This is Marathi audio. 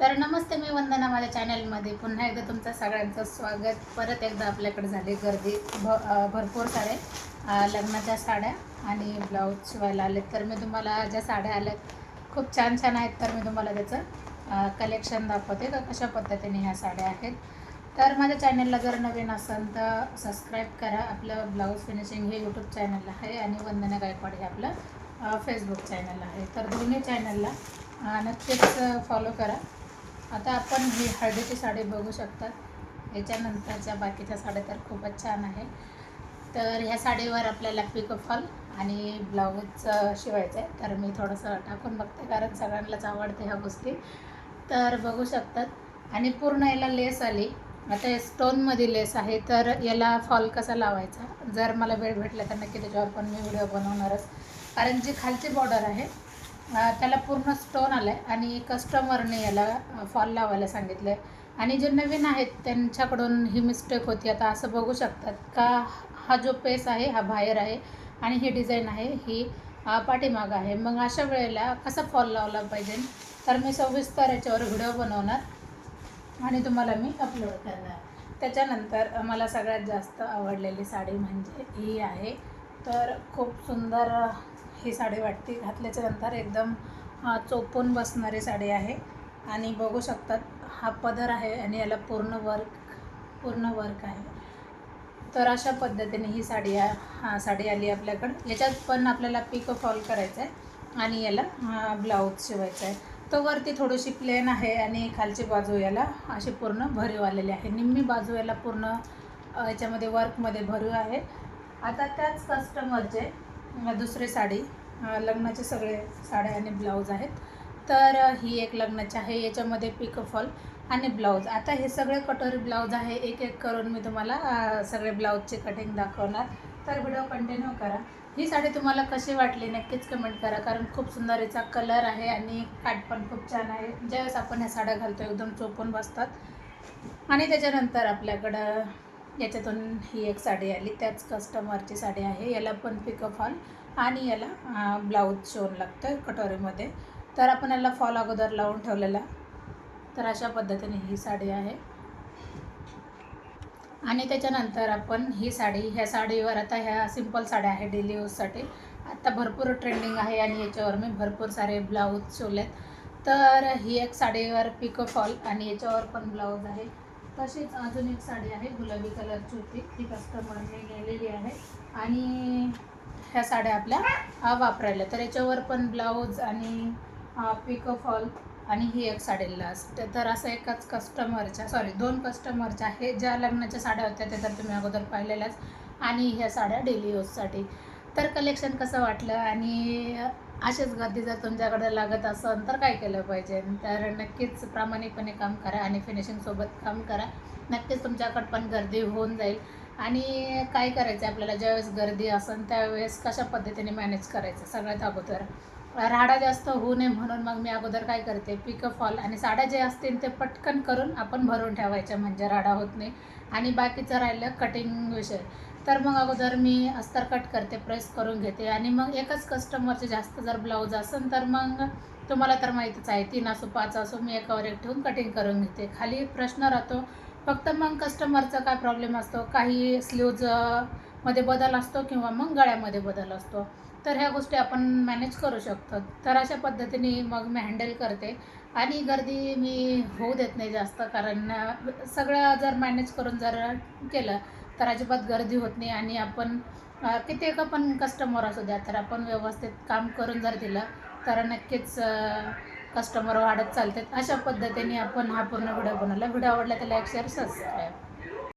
तर नमस्ते मी वंदना माझ्या चॅनलमध्ये. पुन्हा एकदा तुमचं सगळ्यांचं स्वागत. परत एकदा आपल्याकडे झाले गर्दी. भ भरपूर सारे लग्नाच्या साड्या आणि ब्लाऊज शिवायला आलेत. तर मी तुम्हाला ज्या साड्या आल्यात खूप छान छान आहेत. तर मी तुम्हाला त्याचं कलेक्शन दाखवते. का कशा पद्धतीने ह्या साड्या आहेत. तर माझ्या चॅनलला जर नवीन असेल तर सबस्क्राईब करा. आपलं ब्लाऊज फिनिशिंग हे यूट्यूब चॅनल आहे आणि वंदना गायकवाड हे आपलं फेसबुक चॅनल आहे. तर दोन्ही चॅनलला नक्कीच फॉलो करा. आता आपण ही हळदीची साडी बघू शकतात. याच्यानंतरच्या बाकीच्या साड्या तर खूपच छान आहे. तर ह्या साडीवर आपल्याला पिको फॉल आणि ब्लाऊज शिवायचं आहे तर मी थोडंसं टाकून बघते कारण सगळ्यांनाच आवडते ह्या गोष्टी. तर बघू शकतात. आणि पूर्ण याला लेस आली. आता हे स्टोनमध्ये लेस आहे तर याला फॉल कसा लावायचा? जर मला वेळ भेटला तर नक्की त्याच्यावर पण मी व्हिडिओ बनवणारच. कारण जी खालची बॉर्डर आहे त्याला पूर्ण स्टोन आला आहे आणि कस्टमरने याला फॉल लावायला सांगितलं आहे आणि जे नवीन आहेत त्यांच्याकडून ही मिस्टेक होती. आता असं बघू शकतात का हा जो पेस आहे हा बाहेर आहे आणि ही डिझाईन आहे ही पाठीमाग पाठीमागं आहे. मग अशा वेळेला कसा फॉल लावला पाहिजे? तर मी सविस्तर याच्यावर व्हिडिओ बनवणार आणि तुम्हाला मी अपलोड करणार. त्याच्यानंतर मला सगळ्यात जास्त आवडलेली साडी म्हणजे ही आहे. तर खूप सुंदर ही साडी वाटते घातल्याच्या नंतर एकदम चोपून बसणारी साडी आहे. आणि बघू शकतात हा पदर आहे आणि याला पूर्ण वर्क पूर्ण वर्क आहे. तर अशा पद्धतीने ही साडी आ- हा साडी आली आपल्याकडं. याच्यात पण आपल्याला पिको फॉल करायचं आहे आणि याला ब्लाऊज शिवायचा आहे तो वरती थोडीशी प्लेन आहे आणि खालची बाजू याला अशी पूर्ण भरीव आलेली आहे. निम्मी बाजू याला पूर्ण याच्यामध्ये वर्कमध्ये भरीव आहे. आता त्याच कस्टमरचे दुसरी साडी लग्नाचे सगळे साड्या आणि ब्लाऊज आहेत. तर ही एक लग्नाची आहे. याच्यामध्ये पिको फॉल आणि ब्लाऊज. आता हे सगळे कटोरी ब्लाऊज आहे. एक एक करून मी तुम्हाला सगळे ब्लाऊजचे कटिंग दाखवणार. तर व्हिडिओ कंटिन्यू करा. ही साडी तुम्हाला कशी वाटली नक्कीच कमेंट करा. कारण खूप सुंदर याचा कलर आहे आणि काट पण खूप छान आहे. ज्यावेळेस आपण ह्या साड्या घालतो एकदम चोपून बसतात. आणि त्याच्यानंतर आपल्याकडं याच्यातून ही एक साडी आली त्याच कस्टमरची साडी आहे. याला पण पिकअप फॉल आणि याला ब्लाऊज शिवून लागतं कटोरीमध्ये. तर आपण याला फॉल अगोदर लावून ठेवलेला. तर अशा पद्धतीने ही साडी आहे. आणि त्याच्यानंतर आपण ही साडी ह्या साडीवर आता ह्या सिंपल साड्या आहे डेली यूजसाठी आता भरपूर ट्रेंडिंग आहे आणि याच्यावर मी भरपूर सारे ब्लाऊज शिवलेत. तर ही एक साडीवर पिको फॉल आणि याच्यावर पण ब्लाऊज आहे. तशीच अजून एक साडी आहे गुलाबी कलरची होती. ती कस्टमरने गेलेली आहे. आणि ह्या साड्या आपल्या वापरायला. तर याच्यावर पण ब्लाऊज आणि पिको फॉल आणि ही एक साडी लास्ट तर असं एकाच कस्टमरच्या सॉरी दोन कस्टमरच्या हे ज्या लग्नाच्या साड्या होत्या त्या तर तुम्ही अगोदर पाहिलेल्याच. आणि ह्या साड्या डेली यूजसाठी तर कलेक्शन कसं वाटलं? आणि असेच गर्दी जर तुमच्याकडे लागत असेल तर काय केलं पाहिजे? तर नक्कीच प्रामाणिकपणे काम करा आणि फिनिशिंगसोबत काम करा. नक्कीच तुमच्याकडं पण गर्दी होऊन जाईल. आणि काय करायचं? आहे आपल्याला ज्यावेळेस गर्दी असेल त्यावेळेस कशा पद्धतीने मॅनेज करायचं? सगळ्यात अगोदर. राडा जास्त होऊ नये म्हणून मग मी अगोदर काय करते पिकअप फॉल आणि साड्या जे असतील ते पटकन करून आपण भरून ठेवायच्या म्हणजे राडा होत नाही. आणि बाकीचं राहिलं कटिंग विषय तर मग अगोदर मी अस्तर कट करते प्रेस करून घेते. आणि मग एकच कस्टमरचे जास्त जर ब्लाऊज असेल तर मग तुम्हाला तर माहितीच आहे तीन असो पाच असो मी एकावर एक ठेवून कटिंग करून घेते. खाली प्रश्न राहतो फक्त मग कस्टमरचा काय प्रॉब्लेम असतो? काही स्लीव्जमध्ये बदल असतो किंवा मग गळ्यामध्ये बदल असतो. तर ह्या गोष्टी आपण मॅनेज करू शकतो. तर अशा पद्धतीने मग मी हँडल करते. आणि गर्दी मी होऊ देत नाही जास्त कारण सगळं जर मॅनेज करून जर केलं तर अजिबात गर्दी होत नाही. आणि आपण कित्येक किती पण कस्टमर असू द्या तर आपण व्यवस्थित काम करून जर दिलं तर नक्कीच कस्टमर वाढत चालतात. अशा पद्धतीने आपण हा पूर्ण व्हिडिओ बनवला. व्हिडिओ आवडला तर लाईक शेअर सबस्क्राईब